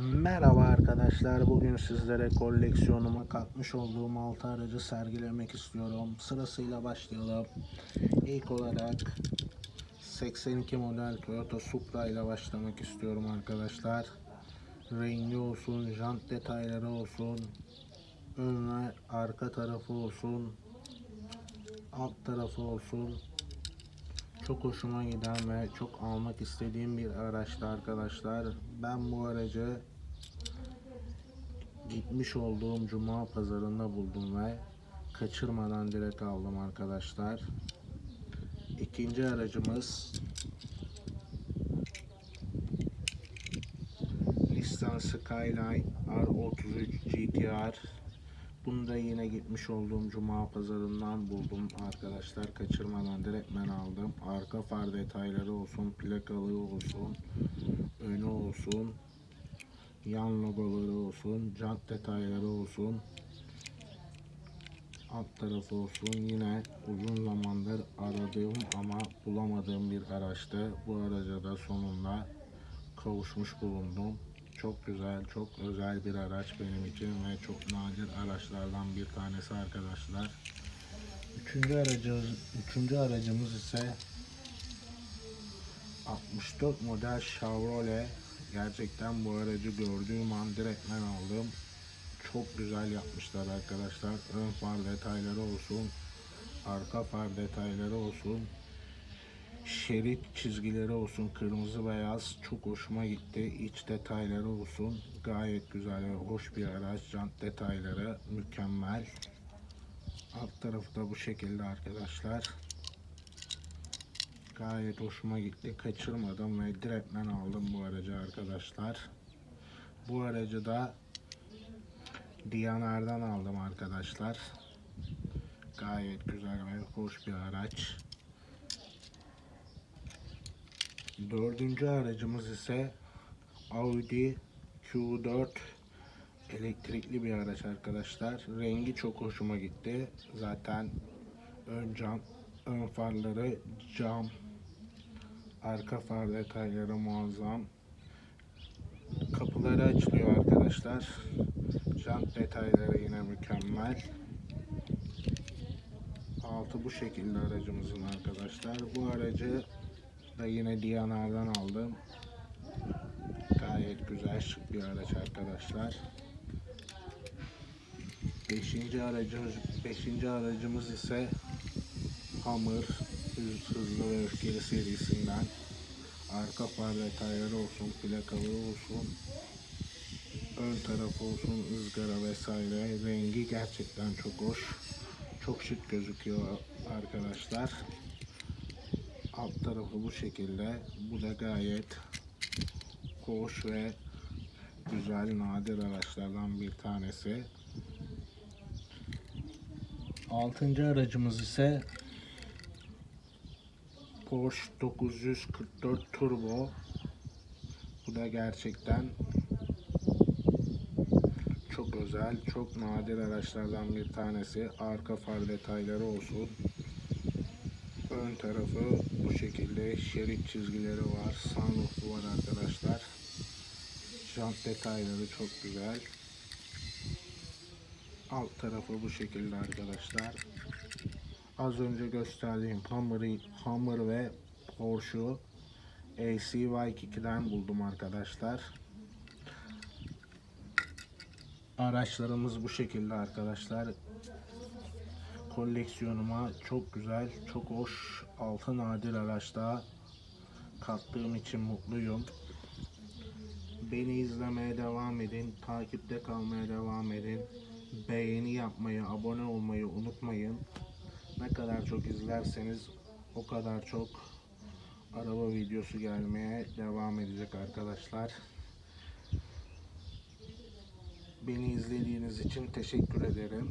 Merhaba arkadaşlar. Bugün sizlere koleksiyonuma katmış olduğum 6 aracı sergilemek istiyorum. Sırasıyla başlayalım. İlk olarak 82 model Toyota Supra ile başlamak istiyorum arkadaşlar. Rengi olsun, jant detayları olsun, ön ve arka tarafı olsun, alt tarafı olsun. Çok hoşuma giden ve çok almak istediğim bir araçtı arkadaşlar. Ben bu aracı gitmiş olduğum cuma pazarında buldum ve kaçırmadan direkt aldım arkadaşlar. İkinci aracımız Nissan Skyline R33 GTR bunu da yine gitmiş olduğum cuma pazarından buldum arkadaşlar. Kaçırmadan direkt ben aldım. Arka far detayları olsun, plakalı olsun, önü olsun, yan logoları olsun, jant detayları olsun, alt tarafı olsun. Yine uzun zamandır aradığım ama bulamadığım bir araçtı. Bu araca da sonunda kavuşmuş bulundum. Çok güzel, çok özel bir araç benim için ve çok nadir araçlardan bir tanesi arkadaşlar. Üçüncü aracımız, üçüncü aracımız ise 64 model Chevrolet. Gerçekten bu aracı gördüğüm an direkt ben aldım. Çok güzel yapmışlar arkadaşlar. Ön far detayları olsun, arka far detayları olsun şerit çizgileri olsun kırmızı beyaz çok hoşuma gitti. İç detayları olsun gayet güzel ve hoş bir araç. Jant detayları mükemmel. Alt tarafı da bu şekilde arkadaşlar. Gayet hoşuma gitti. Kaçırmadım ve direkt ben aldım bu aracı arkadaşlar. Bu aracı da Diyanar'dan aldım arkadaşlar. Gayet güzel ve hoş bir araç Dördüncü aracımız ise Audi Q4 elektrikli bir araç arkadaşlar. Rengi çok hoşuma gitti. Zaten ön cam, ön farları cam, arka far detayları muazzam. Kapıları açılıyor arkadaşlar. Jant detayları yine mükemmel. Altı bu şekilde aracımızın arkadaşlar. Bu aracı da yine Diyanar'dan aldım. Gayet güzel şık bir araç arkadaşlar. Beşinci aracımız, beşinci aracımız ise Hammer Hız- Hızlı ve Öfkeli serisinden. Arka far detayları olsun, plakalı olsun, ön tarafı olsun, ızgara vesaire. Rengi gerçekten çok hoş. Çok şık gözüküyor arkadaşlar. Alt tarafı bu şekilde. Bu da gayet hoş ve güzel nadir araçlardan bir tanesi. Altıncı aracımız ise Porsche 944 Turbo. Bu da gerçekten çok özel, çok nadir araçlardan bir tanesi. Arka far detayları olsun. Ön tarafı bu şekilde şerit çizgileri var. Sunroofu var arkadaşlar. Jant detayları çok güzel. Alt tarafı bu şekilde arkadaşlar. Az önce gösterdiğim Hummer, Hummer ve Porsche'u ACY2'den buldum arkadaşlar. Araçlarımız bu şekilde arkadaşlar koleksiyonuma çok güzel, çok hoş, altı nadir araçta kattığım için mutluyum. Beni izlemeye devam edin, takipte kalmaya devam edin. Beğeni yapmayı, abone olmayı unutmayın. Ne kadar çok izlerseniz o kadar çok araba videosu gelmeye devam edecek arkadaşlar. Beni izlediğiniz için teşekkür ederim.